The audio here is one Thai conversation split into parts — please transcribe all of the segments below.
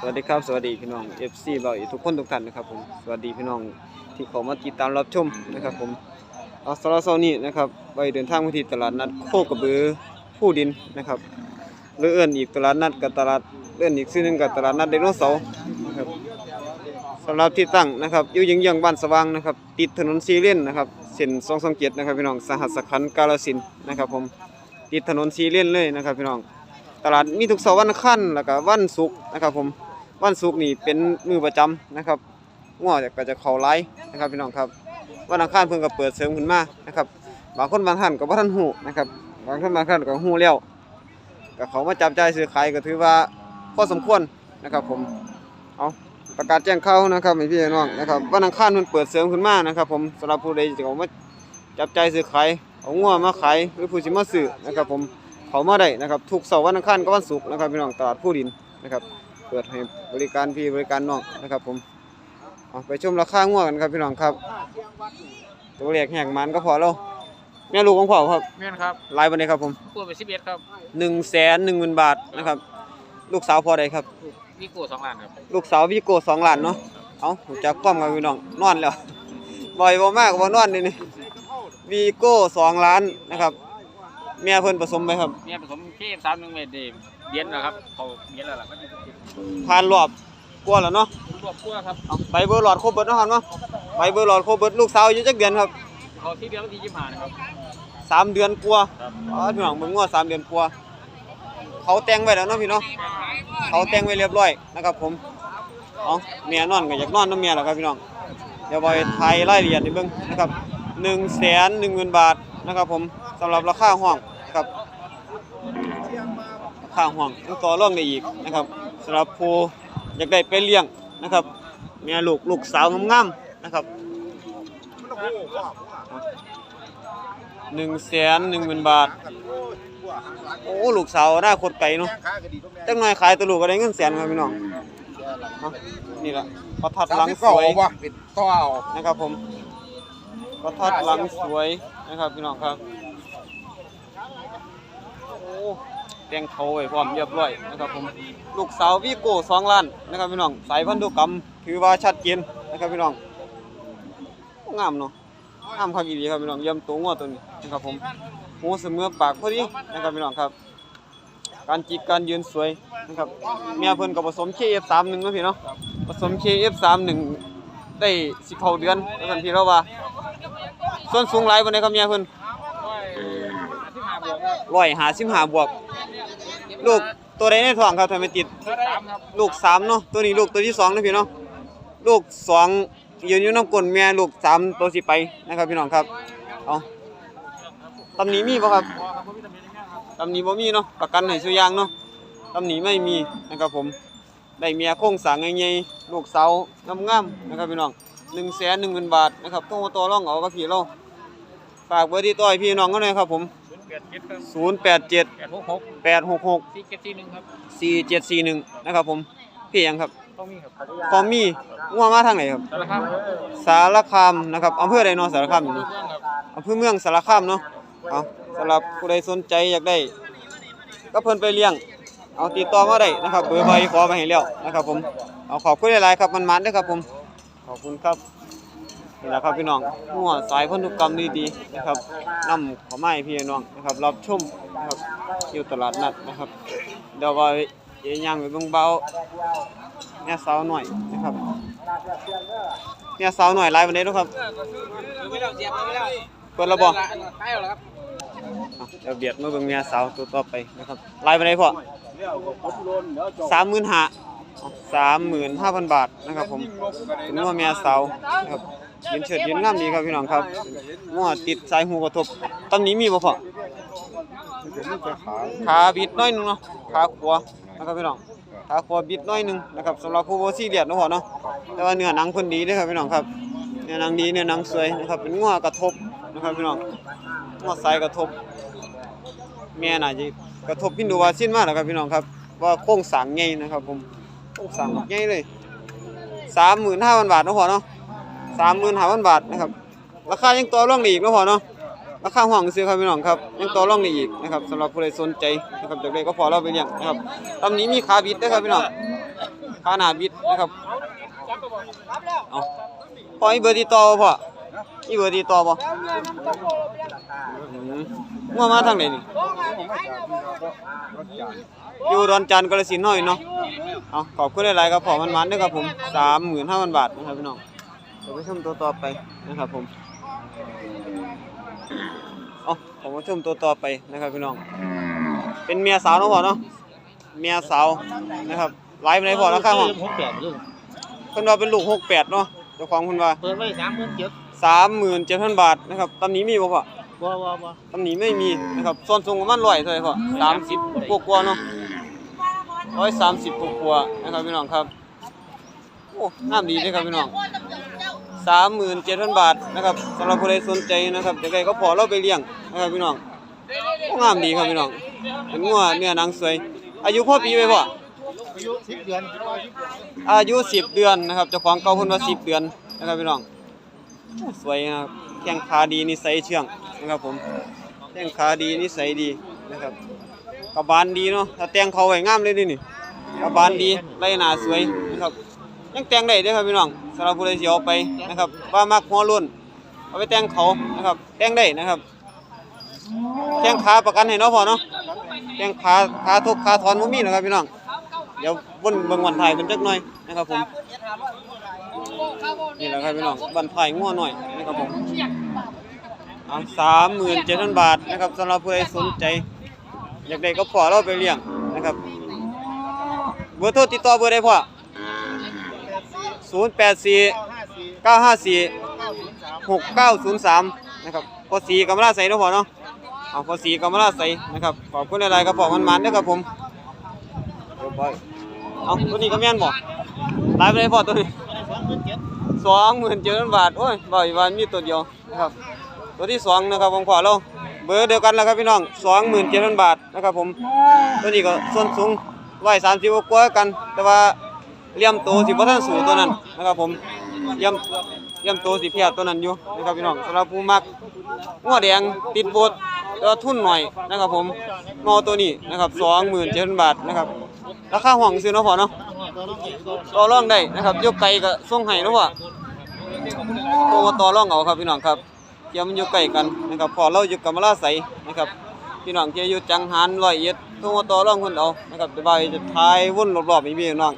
สวัสดีครับ สวัสดีพี่น้อง FC เบาอีทุกคนทุกท่านนะครับผมสวัสดีพี่น้องที่เขามาติดตามรับชมนะครับผมเอาสำหรับเช้านี้นะครับไปเดินทางไปที่ตลาดนัดโคกระบือผู้ดินนะครับหรือเอื้อนอีกตลาดนัดกับตลาดเอื้อนอีกชื่อนึงกับตลาดนัดไดโนเสาร์นะครับสำหรับที่ตั้งนะครับอยู่ยังยังบ้านสว่างนะครับติดถนนซีเลียนนะครับเส้น227นะครับพี่น้องสหัสขันกาฬสินนะครับผมติดถนนซีเลียนเลยนะครับพี่น้องตลาดมีทุกเสาร์วันอังคันแล้วก็วันศุกร์นะครับผม วันศุกร์นี่เป็นมือประจำนะครับง้อก็จะเข้าไลฟ์นะครับพี่น้องครับวันอังคารเพิ่นก็เปิดเสริมขึ้นมานะครับบางคนบางท่านก็บ่ทันฮู้นะครับบางคนบางท่านก็ฮู้แล้วก็เขามาจับใจซื้อขายก็ถือว่าพอสมควรนะครับ ผมเอาประกาศแจ้งเข่านะครับพี่น้องนะครับวันอังคารเพิ่นเปิดเสริมขึ้นมานะครับ ผมสำหรับผู้ใดที่เขามาจับใจซื้อขายเอางัวมาขายหรือผู้สิมาซื้อนะครับ ผมเขามาได้นะครับทุกเสาร์วันอังคารกับวันศุกร์นะครับพี่น้องตลาดผู้ดินนะครับ เปิดให้บริการพี่บริการน้องนะครับ ผมเอาไปชมราคาง่วกันครับพี่น้องครับ ตัวเลขแหกมันก็พอแล้วแม่ลูกของพ่อครับแม่นครับลายบันไดครับผมพูดไปสิบเอ็ดครับหนึ่งแสนหนึ่งหมื่นบาทนะครับ ลูกสาวพอใดครับวิโก้สองล้านครับลูกสาววีโก้สองล้านเนาะเอาหูจักความกับพี่น้องนอนแล้วบ่อยบ่มากบ่นอนนี่นี่วีโก้สองล้านนะครับเมียเพิ่นผสมไหมครับเนี่ยผสมเคฟสามหนึ่งเมตรเดมเดียนนะครับเขาเดียนแล้วล่ะ ผ่านรอบกลัวแล้วเนาะรวบคั่วครับเอาใบเบอร์หลอดครบเบิดเนาะครับเนาะใบเบอร์หลอดครบเบิดลูกสาวอายุจักเดือนครับเขาที่เดียววันที่ยี่สิบห้านะครับสามเดือนกว่าครับอ๋อพี่น้องเบิ่งว่าสามเดือนกว่าเขาแต่งไว้แล้วเนาะพี่เนาะเขาแต่งไว้เรียบร้อยนะครับผมเอาเมียนอนก็อยากนอนน้ำเมียแหละครับพี่น้องเดี๋ยวบอยไทยรายละเอียดให้เบิ่งนะครับหนึ่งแสนหนึ่งหมื่นบาทนะครับผมสำหรับราคาห้องครับราคาห้องยังต่อรองได้อีกนะครับ สำหรับผู้อยากได้ไปเลี้ยงนะครับเมียลูกลูกสาวงามๆนะครับหนึ่งแสนหนึ่งหมื่นบาท โอ้ลูกสาวหน้าโคตรไก่เนาะจังหน่อยขายตัวลูกก็ได้เงินแสนครับพี่น้องนี่แหละพอทัดหลังสวยนะครับผมพอทัดหลังสวยนะครับพี่น้องครับโอ้ แต่งเขาไว้พร้อมเรียบร้อยนะครับผมลูกสาววีโก้สองล้านนะครับพี่น้องสายพันธุกรรมถือว่าชัดเจนนะครับพี่น้องงามเนาะงามครับอีหลีครับพี่น้องเยี่ยมตัวงัวตัวนี้นะครับผมหูเสมอปากพอดีนะครับพี่น้องครับ การจิกการยืนสวยนะครับเมียเพิ่นก็ผสม KF31 เนาะพี่เนาะผสม KF31 ได้สิเข้าเดือนแล้วกันพี่เราว่า ส่วนสูงหลายปานครับเมียเพิ่นร้อยหาสิบหาบวก ลูกตัวใดในท้องครับทำไมติด สามครับลูกสามเนาะตัวนี้ลูกตัวที่สองนะพี่เนาะลูกสองยืนอยู่น้ำกลนแม่ลูกสามตัวสิไปนะครับพี่น้องครับเอาตำหนิมีป่ะครับพอครับผมมีตำแหน่งนี้ครับตำหนิบ่มีเนาะประกันให้สุอยางเนาะตำหนิไม่มีนะครับผมได้เมียโค้งสร้างใหญ่ๆลูกเสางามๆนะครับพี่น้อง1 1 0 0 0 0บาทนะครับโทรมาต่อรองเอากับพี่เราฝากเบอร์ที่ต่อยพี่น้องกันหน่อยครับผม ศูนย์แปดเจ็ดครับ087แปดหกหก866สี่เจ็ดสี่หนึ่งครับ4741นะครับผมพี่หยังครับต้องมีครับพอมีงัวมาทางไหนครับ สารคามครับสารคามนะครับอำเภอใดเนาะสารคามอยู่นี่เรื่องครับอำเภอเมืองสารคามเนาะเอาสำหรับผู้ใดสนใจอยากได้ ก็เพิ่นไปเลี้ยง เอาติดต่อมาได้นะครับเบอร์ใบขอไปให้แล้วนะครับผมเอาขอบคุณหลายๆครับมันมันๆเด้อครับผมขอบคุณครับ นี่แหละครับพี่น้องหัวสายพันธุกรรมดีๆนะครับนำเขอมาให้พี่น้องนะครับรับชมนะครับอยู่ตลาดนัดนะครับเดี๋ยวว่าเดี๋ยางไปเบิ่งเบาเนี่ยสาวหน่อยนะครับเนี่ยสาวหน่อยหลายวันนี้นะครับเปิดระบบเดี๋ยวเบียดมาเบิ่งเมียสาวตัวต่อไปนะครับไลายไปไหนพ่อสามหมื่นห้าสามหมื่นห้าพันบาทนะครับผมเป็นงัวเมียสาวนะครับ ยืนเฉิดยืนงามดีครับพี่น้องครับงัวติดสายหูกระทบตำหนี้มีบ่พอขาบิดน้อยหนึงเนาะขาขวานะครับพี่น้องขาขวาบิดน้อยหนึงนะครับสำหรับผู้บ่ซีเรียสเนาะพ่อเนาะแต่ว่าเนื้อหนังเพิ่นดีเด้อครับพี่น้องครับเนื้อหนังดีเนื้อหนังสวยนะครับเป็นงัวกระทบนะครับพี่น้องงัวสายกระทบแม่น่าจะกระทบพินดูวาซินมากแล้วครับพี่น้องครับว่าโครงสางใหญ่นะครับผมโครงสร้างใหญ่เลย35,000บาทเนาะพ่อเนาะ 35,000บาทนะครับ ราคายังต่อรองได้อีกนะพ่อเนาะ ราคาห้องซื้อครับพี่น้องครับยังต่อรองได้อีกนะครับสำหรับผู้ใดสนใจนะครับจากใดก็พอเราไปเลี้ยงนะครับตำนี้มีขาบิดด้วยครับพี่น้องขาหนาบิดนะครับเอาพอมีเบอร์ติดต่อพ่อมีเบอร์ติดต่อบ่อืมงัวมาทางไหนนี่อยู่ดอนจันทร์กาฬสินธุ์น้อยเนาะ เอาขอบคุณหลายๆครับพ่อมันมันๆด้อครับผม35,000บาทนะครับพี่น้อง ดี๋ยวไปชมตัวต่อไปนะครับผมเอาผมมาชมตัวต่อไปนะครับพี่น้อง เป็นเมียสาวเนาะพ่อเนาะเมียสาวนะครับไลฟ์ในพ่อราคาห้องหกแปดลูกเพิ่นว่าเป็นลูก68เนาะเจ้าของเพิ่นว่าเปิดไว้สามหมื่นเจ็ด37,000บาทนะครับตำหนี้มีบ่พ่อบ่บ่บ่ตำหนี้ไม่มีนะครับส่วนสูงประมาณ100เท่าไหร่พ่อ30กว่าๆเนาะ130กว่าๆนะครับพี่น้องครับโอ้งามดีเด้อครับพี่น้อง 37,000บาทนะครับสำหรับผู้ใดสนใจนะครับจะได้ก็พอเราไปเลี้ยงนะครับพี่น้องโอ้งามดีครับพี่น้องเป็นงัวเนื้อหนังสวย อายุพ่อปีไว้พ่ออายุสิบเดือนอายุ10เดือนนะครับเจ้าของเก่าเพิ่นว่า10เดือนนะครับพี่น้องโอ้สวยนะครับแข้งขาดีนิสัยเชื่องนะครับผมแข้งขาดีนิสัยดีนะครับกระบาลดีเนาะถ้าแต่งเขาไว้งามเลยเดินี่กระบาลดีไล่หน้าสวยนะครับ ยังแต่งได้ด้อครับพี่น้องสำหรับผู้ใดสิเอาไปนะครับ ว่ามักหัวโล้นเอาไปแต่งเขานะครับ แต่งได้นะครับแข้งขาประกันให้เนาะพ่อเนาะแข้งขาขาทุกขาถอนบ่มีนะครับพี่น้องเดี๋ยววนบิ่งวันถ่ายเพิ่นจักหน่อยนะครับผมนี่แหละครับพี่น้องวันถ่ายงัวหน่อยนะครับผมเอา37,000บาทนะครับสำหรับผู้ใดสนใจ อยากได้ก็พอเราไปเลี้ยงนะครับเบอร์โทรติดต่อเบอร์ใดพ่อ 084 954 6903นะครับพอสีกำมะลาใสเนะพ่อเนาะเอาพอสีกำมะลาใส่นะครับขอบคุณหลายๆครับพ่อมันๆเด้อครับผมเรียบร้อยเอาตัวนี้ก็แม่นบ่ตายไปเลยพอตัวนี้สองหมื่นเจ็ดพันบาทโอ้ยบ่อยวันมีตัวเดียวนะครับตัวที่สองนะครับของพ่อเราเบอร์เดียวกันแล้วครับพี่น้องสองหมื่นเจ็ดพันบาทนะครับผมตัวนี้ก็ส่วนสูงร้อยสามสิบกว่ากัน แต่ว่า เลี่ยมโตสิบ่ทันสูตัวนั้นนะครับผมเลี่ยมเลี่ยมโตสิเพียตัวนั้นอยู่นะครับพี่น้องสำหรับผู้มักงัวแดงติดโบดแต่ว่าทุนหน่อยนะครับผมงอตัวนี้นะครับสองหมื่นเจ็ดพันบาทนะครับราคาห้องซื้อเนาะพ่อเนาะต่อรองได้นะครับยกไก่ก็ส่งให้เนาะพ่อโทรมาต่อรองเอาครับพี่น้องครับเกี่ยวมันอยู่ใกล้กันนะครับพอเราอยู่กับมะลาใสนะครับพี่น้องเที่อยู่จังหันร้อยเอ็ดโทรมาต่อรองเพิ่นเอานะครับไปบ่ายจะทายวุ่นรอบๆให้พี่น้อง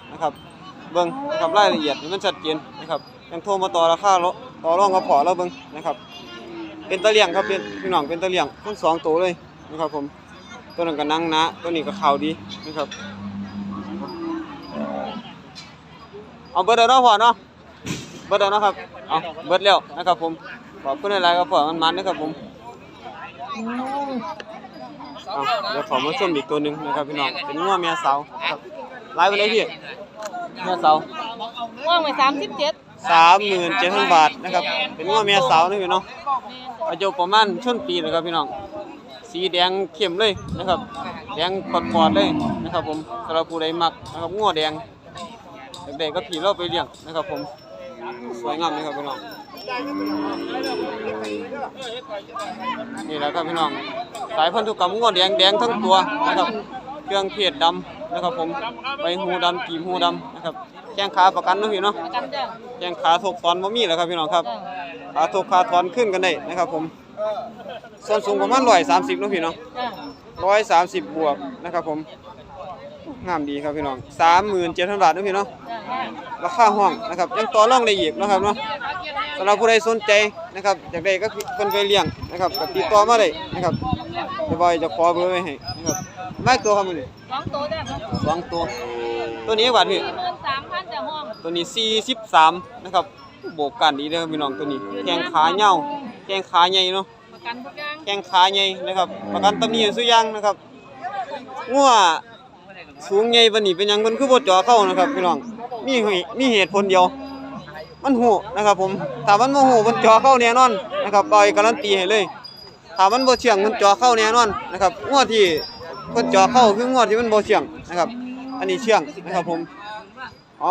เบิ่งนะครับรายละเอียดมันชัดเจนนะครับยังโทรมาต่อราคาต่อรองกับพอเราเบิ่งนะครับ เป็นตะเลียงครับเป็นพี่น้องเป็นตะเลียงทั้งสองตัวเลยนะครับผมตัวนั้นก็นั่งนะตัวนี้ก็ข่าวดีนะครับเอาเบิดแล้วเนาะพอเนาะเบิดแล้วเนาะครับเอาเบิดแล้วนะครับผมขอบคุณหลายๆครับพอมันมันนะครับผมเอาเดี๋ยวขอมาชมอีกตัวหนึ่งนะครับพี่น้องเป็นงัวเมียสาวครับไลฟ์ไปเลยพี่ เมียสาวว่างไปสามสิบเจ็ดสามหมื่นเจ็ดพันบาทนะครับ เป็นงัวเมียสาวนะพี่น้องอายุประมาณชนปีนะครับพี่น้อง สีแดงเข้มเลยนะครับ แดงปอดๆเลยนะครับ ผมสำหรับผู้ใดมักนะครับงัวแดงเด็กๆก็ขี่เราไปเลี้ยงนะครับ ผม สวยงามนะครับพี่น้อง นี่แหละครับพี่น้อง สายพันธุกรรมงวดแดงแดงทั้งตัวนะครับ เครื่องเพชรดำ นะครับผมใบหูดำกีบหูดำนะครับแข้งขาประกันเนาะพี่เนาะประกันจ้ะแข้งขาถกตอนบ่มีแล้วครับพี่น้องครับขาถกขาถอนขึ้นกันได้นะครับผมส่วนสูงประมาณ130เนาะพี่เนาะจ้ะ130บวกนะครับผมงามดีครับพี่น้อง37,000บาทเนาะพี่เนาะจ้ะราคาห้องนะครับยังต่อรองได้อีกนะครับเนาะสำหรับผู้ใดสนใจนะครับอยากได้ก็เพิ่นไปเลี้ยงนะครับก็ติดต่อมาได้นะครับเดี๋ยวบอยจะขอเบอร์ไว้ให้นะครับ ไม่ตัวครับมื้อนี้สองตัวจ้ะสองตัว ตัวนี้บาทพี่สี่หมื่นสามพันจ้ะห้องตัวนี้43นะครับโบกกันดีเด้อครับพี่น้องตัวนี้แข้งขาเหย้าแข้งขาใหญ่เนาะประกันทุกอย่างแข้งขาใหญ่นะครับ ประกันตำหนิสุอยางนะครับงัวสูงใหญ่ปานนี้เป็นหยังเพิ่นคือบ่เจ่อเข้านะครับพี่น้องมีเหตุมีเหตุผลเดียว มันหูนะครับ ผมถ้ามันบ่หูมันเจ่อเข้าแน่นอนนะครับปล่อยการันตีให้เลยถ้ามันบ่เชื่องมันเจ่อเข้าแน่นอนนะครับงัวที่ เพิ่นเจ่อเข้าคืองัวที่มันบ่เชื่องนะครับ อันนี้เชื่องนะครับผมอ๋อ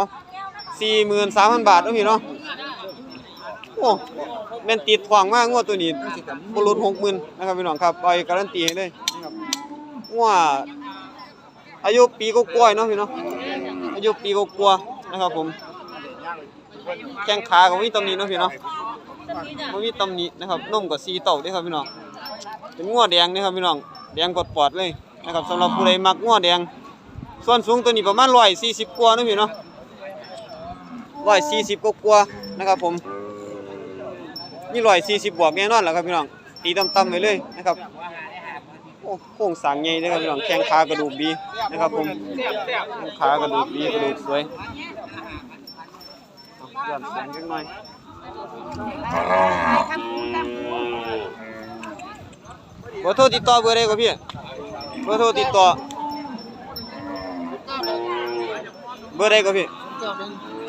43,000บาทเนาะพี่เนาะโอ้แม่นติดทองมากงัวตัวนี้บ่หลุด60,000นะครับพี่น้องครับปการันตีให้เลยนะครับงัวอายุปีกว่าๆเนาะพี่เนาะอายุปีกว่าๆนะครับผมแข้งขาก็บ่มีตำหนิเนาะพี่เนาะต้นนี้จ้ะบ่มีตำหนินะครับนมก็สีเต้าด้อครับพี่น้องเป็นงัวแดงเด้อครับพี่น้องแดงกดปอดเลย นะครับสำหรับผู้ใดมักงัวแดง ส่วนสูงตัวนี้ประมาณ140กว่านะพี่เนาะ140กว่านะครับผมนี่140บบวกแน่นอนแหละครับพี่น้องตีต่ำๆไปเลยนะครับโอ้โคงสร้างใหญ่เลยครับพี่น้องแข้งขากระดูกดีนะครับผมแข้งขากระดูกดีกระดูกสวยเอาย้อนแสงจักหน่อยเบอโทรติดต่อเบอร์ใดครับพี่ บอร์โทรติดต่อ เบอร์ใดครับพี่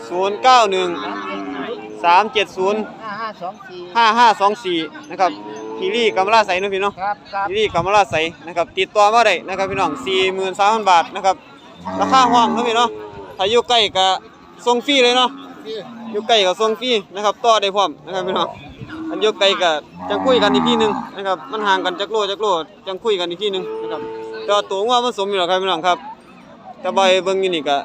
ศูนย์เก้าหนึ่งสามเจ็ดศูนย์ห้าห้าสองสี่ห้าห้าสองสี่นะครับพี่ลี่กำมะลาใสเนาะพี่เนาะครับครับที่นี่กำมะลาใสนะครับ ติดต่อมาได้นะครับพี่น้อง43,000บาทนะครับ ราคาห้องเนาะพี่เนาะถ้าอยู่ใกล้ก็ส่งฟรีเลยเนาะอยู่ใกล้ก็ส่งฟรีนะครับต่อได้พร้อมนะครับพี่น้องอันอยู่ไกลก็จังคุยกันอีกทีหนึงนะครับมันห่างกันจักโลจักโลจังคุยกันอีกทีหนึงนะครับ แต่ว่าตัวว่ามันสมอยู่แล้วครับพี่น้องครับแต่ใบเบิ่งอยู่นี่ก็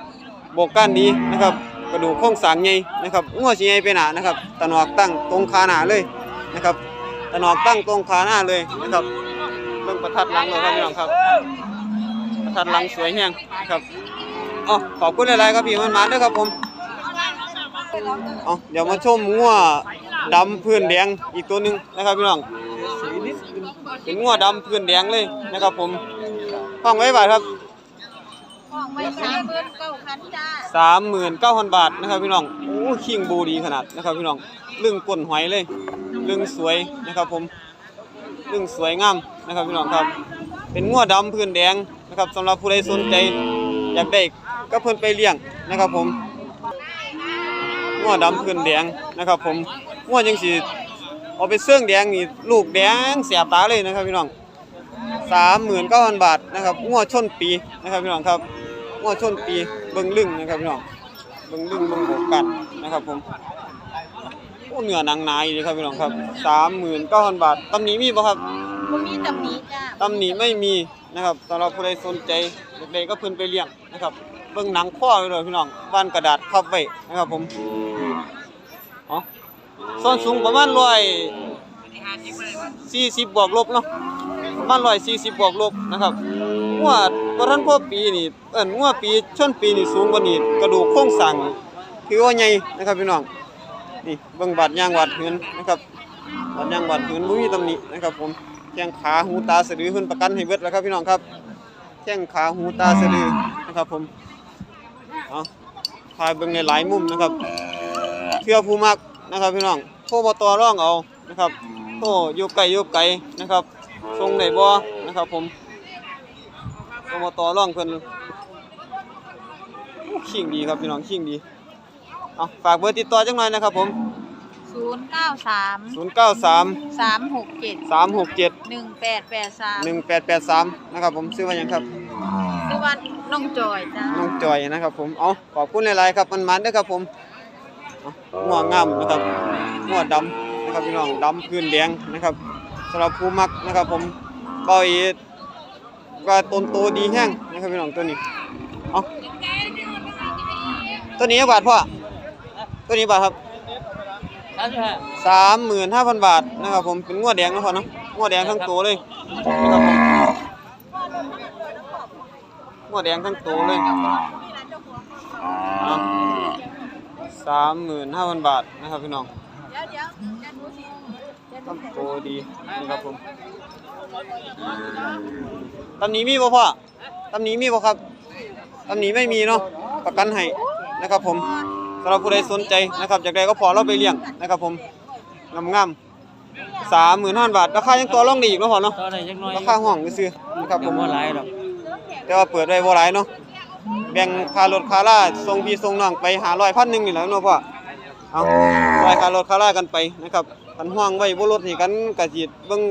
บกกันดีนะครับกระดูกโครงสางใหญ่นะครับงัวสิใหญ่ไปหนานะครับตะนอกตั้งตรงขาหนาเลยนะครับตะนอกตั้งตรงขาหน้าเลยนะครับเบิ่งประทัดหลังเลยครับพี่น้องครับ ประทัดหลังสวยแฮงนะครับอ๋อขอบคุณหลายๆครับพี่มันมาด้วยครับผมเอเดี๋ยวมาชมงัวดำพื้นแดงอีกตัวหนึงนะครับพี่น้องเป็นงัวดำพื้นแดงเลยนะครับผม ห้องไว้บาทครับห้องไว้สามหมื่นเก้าพันจ้าสามหมื่นเก้าพันบาทนะครับพี่น้องโอ้คิงบูดีขนาดนะครับพี่น้องลึงก้นหอยเลยลึงสวยนะครับผมลึงสวยงามนะครับพี่น้องครับ เป็นงัวดำพื้นแดงนะครับสำหรับผู้ใดสนใจอยากได้ก็เพิ่นไปเลี้ยงนะครับผมงัวดำพื้นแดงนะครับผมงัวจังสิเอาไปเสื่องแดงนี่ลูกแดงเสียบตาเลยนะครับพี่น้อง สามหมื่นเก้าพันบาทนะครับงัวชนปีนะครับพี่น้องครับงัวชนปีเบิ่งลึงนะครับพี่น้องเบิ่งลึงเบิ่งโบกกันนะครับผมโอ้เนื้อหนังหนาอยู่เลยครับพี่น้องครับสามหมื่นเก้าพันบาทตำหนี้มีบ่ครับบ่มีตำหนิจ้าตำหนิไม่มีนะครับสำหรับผู้ใดสนใจเด็กๆก็เพิ่นไปเลี้ยงนะครับ เบิ่งหนังข้อไว้เลยพี่น้องบ้านกระดาษพับไว้นะครับผมอ๋อส่วนสูงประมาณ140บวกลบเนาะ ประมาณ140บวกลบนะครับงัวบ่ทันพอปีนี่เอิ้นงัวปีชนปีนี่สูงกว่านี้กระดูกโครงสร้างถือว่าใหญ่นะครับพี่น้องนี่เบิ่งบาดยางบาดหืนนะครับบาดยางบาดหืนบ่มีตำหนินะครับผมแข้งขาหูตาสะดือเพิ่นประกันให้เบิดแล้วครับพี่น้องครับแข้งขาหูตาสะดือนะครับผมเอาพายเบิ่งในหลายมุมนะครับเพื่อผู้มักนะครับพี่น้องโทรมาต่อรองเอานะครับโทรอยู่ไกลอยู่ไกลนะครับ ส่งได้บ่นะครับ ผมโทรมาต่อรองเพิ่นโอ้ขิงดีครับพี่น้องขิงดีเอาฝากเบอร์ติดต่อจังหน่อยนะครับ ผม ศูนย์เก้าสาม093 สามหกเจ็ด367 หนึ่งแปดแปดสาม1883นะครับ ผมซื้อมาหยังครับ ชื่อว่าน้องจอยจ้า น้องจอยนะครับผม เอาขอบคุณหลายๆครับมันมันๆเด้อครับผมเอาหัวงามนะครับหัวดำนะครับพี่น้องดำพื้นแดงนะครับ สำหรับผู้มักนะครับ ผมเบาอีกก็ต้นโตดีแห้งนะครับพี่น้องตัวนี้เอาตัวนี้บาทพ่อตัวนี้บาทครับสามหมื่นห้าพันบาทนะครับ ผมเป็นงัวแดงนะพ่อเนาะงัวแดงทั้งตัวเลยนะครับผมงัวแดงทั้งตัวเลยสามหมื่นห้าพันบาทนะครับพี่น้อง เดี๋ยวเดี๋ยวจะดูสิ ตั้งโตดีนะครับผมตำหนี้มีบ่พ่อตำหนี้มีบ่ครับตำหนี้ไม่มีเนาะประกันให้นะครับผมสำหรับผู้ใดสนใจนะครับอยากได้ก็พอเราไปเลี้ยงนะครับผมงามๆสามหมื่นห้าบาทราคายังตัวร่องดีอีกเนาะพ่อเนาะต่อได้จักหน่อยราคาห้องซื้อๆนะครับผมบ่หลายดอกแต่ว่าเปิดไว้บ่หลายเนาะแบ่งค่ารถค่าล่าส่งพี่ส่งน้องไปหาร้อยพันหนึ่งนี่แหละเนาะพ่อเอาร้อยค่ารถค่าล่ากันไปนะครับ คันห่วงไว้บ่รถนี่กันกะสิเบิ่ง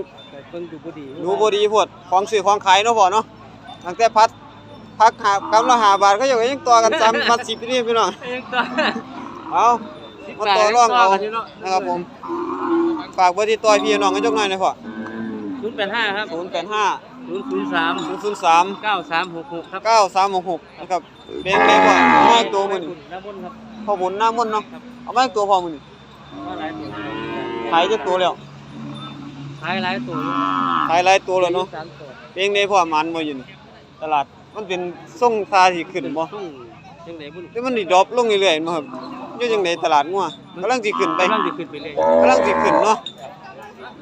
เพิ่นดูบ่ดีดูบ่ดีโพดของซื้อของขายเนาะพ่อเนาะตั้งแต่พัดพักหากำละ5บาทก็ยังยังต่อกัน3มัด10นี่พี่น้องยังต่อเอามาต่อรองเอานะครับผมฝากเบอร์ติดต่อพี่น้องกันจักหน่อยหนะพ่อ085ครับ085 003 003 9366ครับ9366นะครับเป็นไงพ่อเอามาอีกตัวมื้อนี้น้ำมันครับพ่อบุญหน้ามนต์เนาะเอามาอีกตัวพ่อมื้อนี้ว่าหลายตัว ขายจักตัวแล้วขายหลายตัวขายหลายตัวแล้วเนาะสามตัวเป็นไงพ่อมันบ่อยู่นี่ตลาดมันเป็นทรงทาที่ขึ้นบ่ช่วงจังไดบุญหรือมันสิดรอปลงเรื่อยๆบ่ครับอยู่จังไดตลาดงัวกำลังสิขึ้นไป กำลังจะขึ้นไปเลยกำลังสิขึ้นเนาะ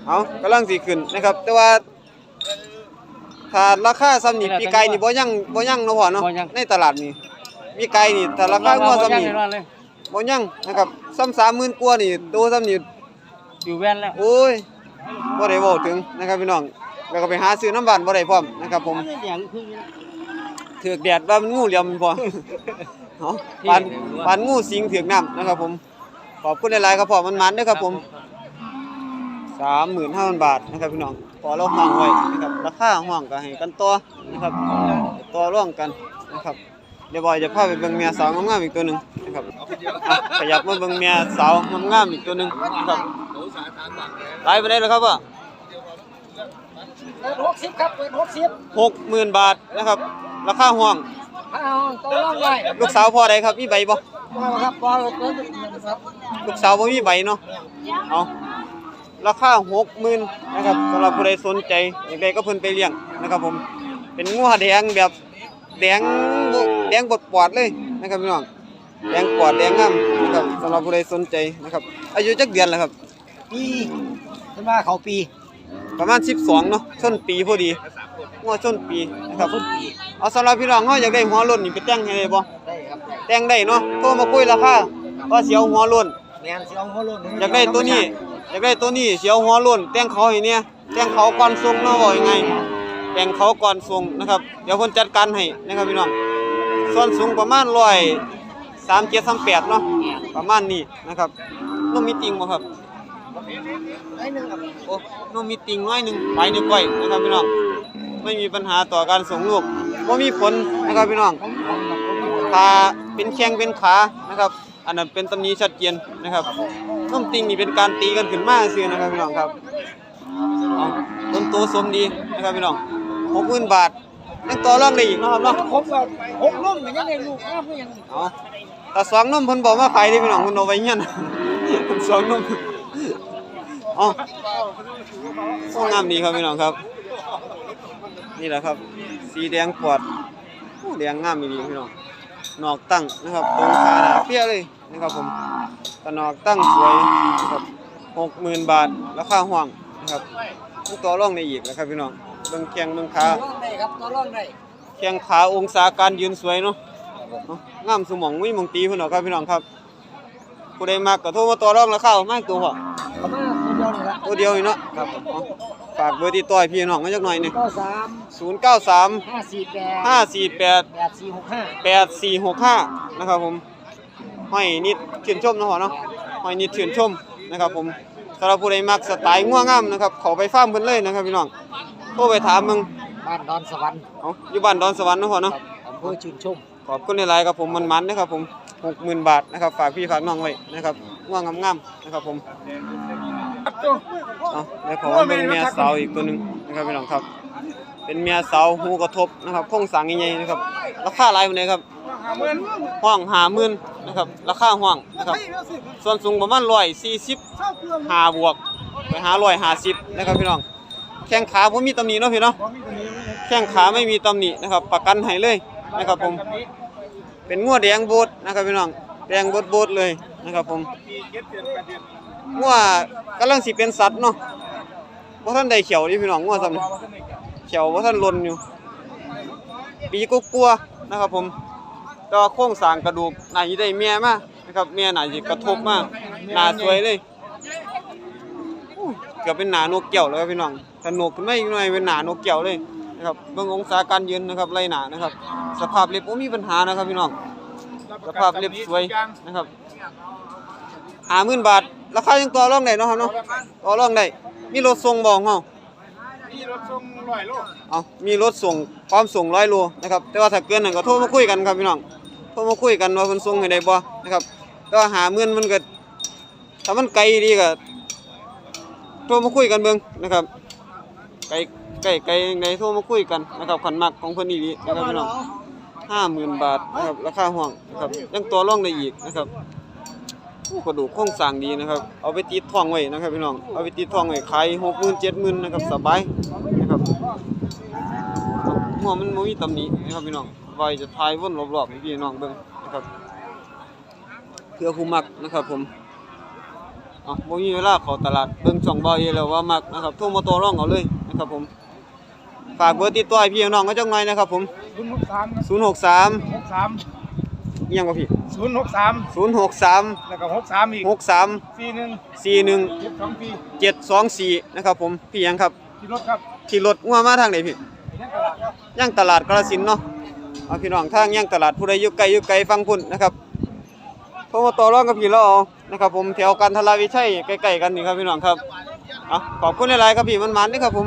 เอากำลังสิขึ้นนะครับ แต่ว่าถ้าราคาซ้ำนี่ปีไก่นี่บ่ยังบ่ยังเนาะพ่อเนาะ ในตลาดนี่ปีไก่นี่ถ้าราคางัวซ้ำนี่แน่นอนเลยบ่ยังนะครับซ้ำ30,000กว่านี่โตซ้ำนี่ อยู่แว่นแล้วโอ้ยบ่ได้เว้าถึงนะครับพี่น้องแล้วก็ไปหาซื้อน้ำบ้านบ่ได้พร้อมนะครับผมเสียงพึ่งถือกแดดว่ามันงูเหลี่ยมพอเนาะปานปานงูสิงถือกน้ำนะครับผมขอบคุณหลายๆครับพ่อมันมันเด้อครับผม35,000บาทนะครับพี่น้องพอเราห้องไว้นะครับราคาห้องก็ให้กันต่อนะครับต่อร่วงกันนะครับเดี๋ยวบอยจะพาไปเบิ่งเมียสาวงามๆอีกตัวหนึงนะครับอะขยับมาเบิ่งเมียสาวงามๆอีกตัวหนึงนะครับ หลายไปได้แล้วครับว่าเปิดหกสิบครับเปิดหกสิบ60,000บาทนะครับ ราคาห้องห้าห้องตัวร่องไว้ลูกสาวพ่อใดครับมีใบบ่พอครับพอเปิดครับลูกสาวบ่มีใบเนาะเอาราคา60,000นะครับสำหรับผู้ใดสนใจอยากได้ก็เพิ่นไปเลี้ยงนะครับผม เป็นงัวแดงแบบแดงบ่แดงบดปอดเลยนะครับพี่น้องแดงปอดแดงงามนะครับสำหรับผู้ใดสนใจนะครับ อายุจักเดือนแล้วครับ ปีขึ้นมาเขาปีประมาณ 12 เนาะชนปีพอดีงัวชนปีนะครับเอาสำหรับพี่น้องเฮาอยากได้หัวโล้นนี่ไปแต่งให้ได้บ่ได้ครับแต่งได้เนาะโทรมาคุยราคาว่าสิเอาหัวโล้นแมนสิเอาหัวโล้นอยากได้ตัวนี้ อยากได้ตัวนี้เสียวหัวโล้นแต่งเขาให้เนี่ยแต่งเขาก่อนส่งเนาะว่ายังไงแต่งเขาก่อนส่งนะครับ เดี๋ยวเพิ่นจัดการให้นะครับพี่น้องส่วนสูงประมาณ100 37 38เนาะประมาณนี้นะครับนมมีติงบ่ครับ ไอ้หนึ่งครับโอ้นมมีติงน้อยหนึงไปนิ้วก้อยนะครับพี่น้อง ไม่มีปัญหาต่อการส่งลูกบ่มีผลนะครับพี่น้องผมผมครับผมผมขาเป็นแข้งเป็นขานะครับ อันนั้นเป็นตำหนิชัดเจนนะครับน้มติงนี่เป็นการตีกันขึ้นมาซื่อนะครับพี่น้องครับเอาต้นโตสมดีนะครับพี่น้องหกหมื่นบาทยังต่อรองได้อีกเนาะครับเนาะผมแบบหกลุ่มกันยังไงลูกน้าเพื่อนยังเอาแต่สองนมเพิ่นบอกว่าขายเด้พี่น้องเพิ่นเอาไว้เงี้ยนสองนม อโอ้งามดีครับพี่น้องครับ นี่แหละครับ สีแดงปอดโอ้แดงงามดีพี่น้องนอกตั้งนะครับตรงขาหนาเปี้ยเลยนะครับผมกระนอกตั้งสวยนะครับหกหมื่นบาทราคาห่วงนะครับต้องต่อรองในอีกนะครับพี่น้องเบิ่งแข้งเบิ่งขาร่องได้ครับตัวร่องได้แข้งขาองศาการยืนสวยเนาะงามสมองมีหมองตีพิ่นเนาะครับพี่น้องครับผู้ใดมักก็โทรมาต่อรองราคามากตัวพอประ มาณตัวเดียวนี่ละตัวเดียวนี่เนาะครับเอาฝากเบอร์ติดต่อให้พี่น้องมาจักหน่อยหนึงก็สาม093 ห้าสี่แปด548 แปดสี่หกห้าแปดสี่หกห้านะครับผมห้อยนิดชื่นชมนะพ่อเนาะห้อยนิดชื่นชมนะครับผมสำหรับผู้ใดมักสไตล์ง่วงงามนะครับเขาไปฟาร์มเพิ่นเลยนะครับพี่น้องโทรไปถามมึงบ้านดอนสวรรค์เอาอยู่บ้านดอนสวรรค์เนาะพ่อครัเนาะบอำเภอชื่นชม ขอบคุณหลายๆครับผมมันมันๆนะครับผม60,000บาทนะครับฝากพี่ฝากน้องไว้นะครับง่วงงามๆนะครับผม เอาแล้วขอว่าเป็นเมียสาวอีกตัวหนึ่งนะครับพี่น้องครับ เป็นเมียสาวหูกระทบนะครับโครงสางใหญ่ๆนะครับ ราคาหลายปานใดครับห้องหาหมื่นนะครับ ราคาห้องนะครับ ส่วนสูงประมาณร้อยสี่สิบหาบวกไปหาร้อยหาสิบนะครับพี่น้อง แข้งขาผมมีตำหนิเนาะพี่เนาะแข้งขาไม่มีตำหนินะครับ ประกันให้เลยนะครับผม เป็นงัวแดงโบดนะครับพี่น้อง แดงโบดโบดเลยนะครับผม งัวกำลังสิเป็นสัตว์เนาะบ่ท่านได้เขียวนี่พี่น้องงัวซ้ำนี่เขียวบ่ท่านลนอยู่ ปีกกลัวนะครับผมแต่ว่าโครงสร้างกระดูกน่าจะได้เมียมากนะครับเมียน่าจะกระทบมากหนาสวยเลยเกือบเป็นหนานกเกี่ยวเลยครับพี่น้องถ้าหนกขึ้นมาอีกหน่อยเป็นหนานกเกี่ยวเลยนะครับเบิ่งองศาการยืนนะครับไล่หนานะครับ สภาพเล็บบ่มีปัญหานะครับพี่น้องสภาพเล็บสวยนะครับห้าหมื่นบาท ราคายังต่อรองได้เนาะครับเนาะต่อรองได้มีรถส่งบ่ของเฮามีรถส่งร้อยโลเอามีรถส่งพร้อมส่งร้อยโลนะครับแต่ว่าถ้าเกินนั้นก็โทรมาคุยกันครับพี่น้องโทรมาคุยกันว่าเพิ่นส่งให้ได้บ่นะครับแต่ว่าหาเงินมันก็ถ้ามันไกลดีก็โทรมาคุยกันเบิ่งนะครับไกลไกลไกลจังไดโทรมาคุยกันนะครับขันมักของเพิ่นอีหลีนะครับพี่น้องห้าหมื่นบาทนะครับราคาห้องนะครับยังตัวร่องได้อีกนะครับโอ้ กระดูกโครงสร้างดีนะครับ เอาไปติดทองไว้นะครับพี่น้อง เอาไปติดทองไว้ขายหกหมื่นเจ็ดหมื่นนะครับสบายนะครับหัวมันบ่มีตำหนินะครับพี่น้องไว้จะทายวนรอบๆให้พี่น้องเบิ่งนะครับเพื่อผู้มักนะครับผมเอาบ่มีเวลาเข้าตลาดเบิ่งช่องบ่อยแล้วว่ามักนะครับโทรมาต่อรองเอาเลยนะครับผม ฝากเบอร์ติดต่อให้พี่น้องก็จังหน่อยนะครับผม ศูนย์หกสาม063หกสามอิหยังบ่พี่ศูนย์หกสาม063แล้วก็หกสามอีก63สี่หนึ่ง41เจ็ดสองปี724นะครับผมพี่หยังครับที่รถครับขี่รถงัวมาทางไหนพี่ที่นั่นตลาดครับย่างตลาดกาฬสินธุ์เนาะเอาพี่น้องทางย่างตลาดผู้ใดอยู่ไกลอยู่ไกลฟังพุ่นนะครับโทรมาต่อรองกับพี่เราเอานะครับ ผมแถวกันทลาวิชัยใกล้ๆกันนี่ครับพี่น้องครับเอาขอบคุณหลายๆครับพี่มันๆนี่ครับผม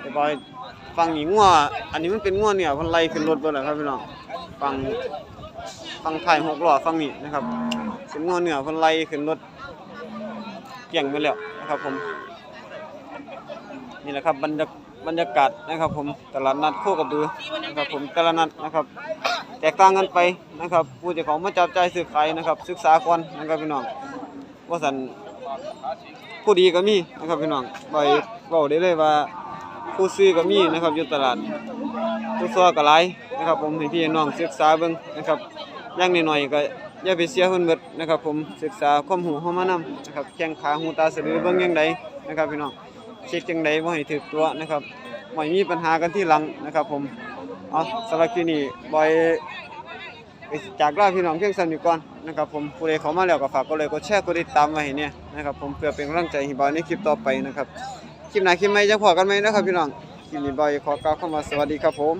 เดี๋ยวบอยฟังนี่งัวอันนี้มันเป็นงัวเนี่ยมันไล่ขึ้นรถเบิดแล้วครับพี่น้อง ฟังฟังถ่ายหกล้อฟังนี่นะครับเป็นงัวเหนือคนไล่ขึ้นรถเกี่ยงไปแล้วนะครับผมนี่แหละครับบรรยากบรรยากาศนะครับ ผมตลาดนัดโคกระบือนะครับผมต่ละนัดนะครับ แตกต่างกันไปนะครับ ผู้เจ้าของมาจับจ่ายซื้อขายนะครับ ศึกษาก่อนนะครับพี่น้องว่าสันผู้ดีก็มีนะครับพี่น้องไปเว้าได้เลยว่าผู้ซื้อก็มีนะครับอยู่ตลาด ผู้ซัวก็หลายนะครับ ผมให้พี่น้องศึกษาเบิ่งนะครับอย่างน้อยก็อย่าไปเสียเพิ่นเบิดนะครับผมศึกษาความรู้เฮามานํนะครับแข้งขาหูตาสะดือเบิ่งจังไดนะครับพี่น้องเช็คจังไดบ่ให้ถึกตัวนะครับบ่มีปัญหากันที่หลังนะครับ ผมเอาสำหรับคลิปนี้บอยจากลาพี่น้องเพียงสันอยู่ก่อนนะครับผมผู้ใดเข้ามาแล้วก็ฝากกดไลค์กดแชร์กดติดตามไว้ให้เนี่ยนะครับผมเพื่อเป็นกำลังใจให้บอยในคลิปต่อไปนะครับคลิปไหนคลิปใหม่จะพอกันไหมนะครับพี่น้อง คลิปนี้บอยขอกล่าวคำว่าสวัสดีครับผม